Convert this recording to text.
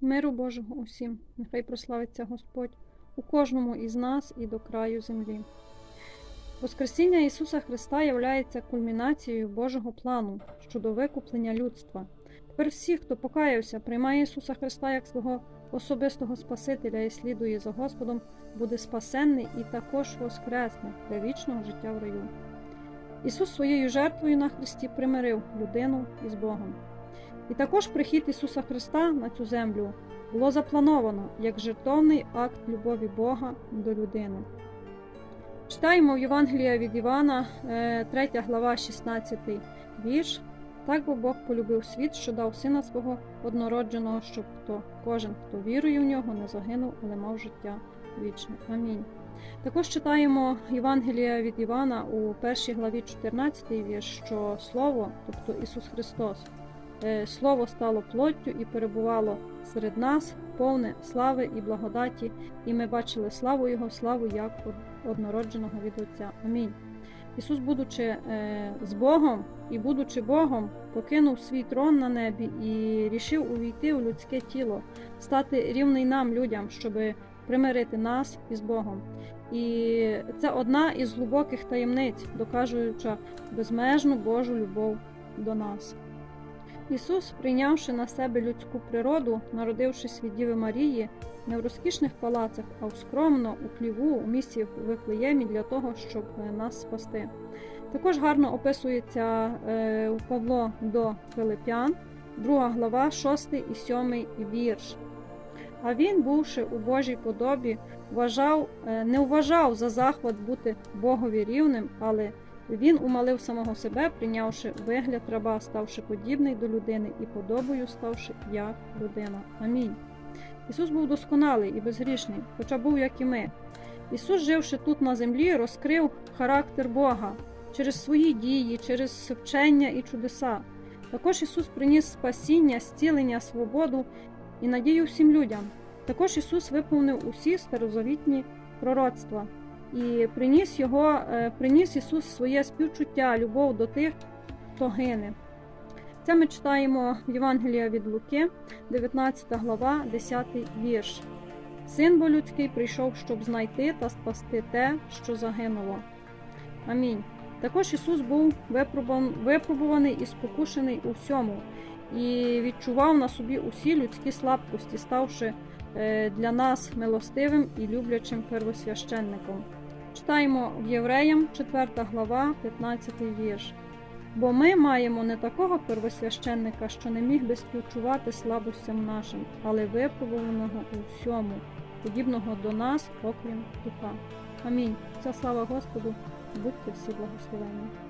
Миру Божого усім, нехай прославиться Господь у кожному із нас і до краю землі. Воскресіння Ісуса Христа являється кульмінацією Божого плану щодо викуплення людства. Тепер всі, хто покаявся, приймає Ісуса Христа як свого особистого Спасителя і слідує за Господом, буде спасенний і також воскресне для вічного життя в раю. Ісус своєю жертвою на Христі примирив людину із Богом. І також прихід Ісуса Христа на цю землю було заплановано як жертовний акт любові Бога до людини. Читаємо в Євангелія від Івана, 3 глава, 16 вірш. Так бо Бог полюбив світ, що дав сина свого однородженого, щоб хто кожен, хто вірує в нього, не загинув, але мав життя вічне. Амінь. Також читаємо Євангелія від Івана у першій главі 14 вірш, що Слово, тобто Ісус Христос, е, Слово стало плоттю і перебувало серед нас, повне слави і благодаті, і ми бачили славу Його, славу як однородженого від Отця. Амінь. Ісус, будучи е, з Богом і будучи Богом, покинув свій трон на небі і рішив увійти у людське тіло, стати рівний нам, людям, щоб примирити нас із Богом. І це одна із глибоких таємниць, докажуюча безмежну Божу любов до нас. Ісус, прийнявши на себе людську природу, народившись від Діви Марії, не в розкішних палацах, а в скромно у хліву у місті Вифлеємі для того, щоб нас спасти. Також гарно описується е, у Павло до Филип'ян, 2 глава, 6 і 7 вірш. А він, бувши у Божій подобі, вважав, е, не вважав за захват бути Богові рівним, але він умалив самого себе, прийнявши вигляд раба, ставши подібний до людини і подобою ставши як людина. Амінь. Ісус був досконалий і безгрішний, хоча був, як і ми. Ісус, живши тут на землі, розкрив характер Бога через свої дії, через вчення і чудеса. Також Ісус приніс спасіння, зцілення, свободу і надію всім людям. Також Ісус виповнив усі старозавітні пророцтва і приніс його, е, приніс Ісус своє співчуття, любов до тих, хто гине. Це ми читаємо в Євангелія від Луки, 19 глава, 10 вірш. Син бо людський прийшов, щоб знайти та спасти те, що загинуло. Амінь. Також Ісус був випробуваний і спокушений у всьому, і відчував на собі усі людські слабкості, ставши е, для нас милостивим і люблячим первосвященником. Читаємо в Євреям 4 глава, 15 вірш. Бо ми маємо не такого первосвященника, що не міг би співчувати слабостям нашим, але випробуваного у всьому, подібного до нас, окрім духа. Амінь. Вся слава Господу, будьте всі благословені.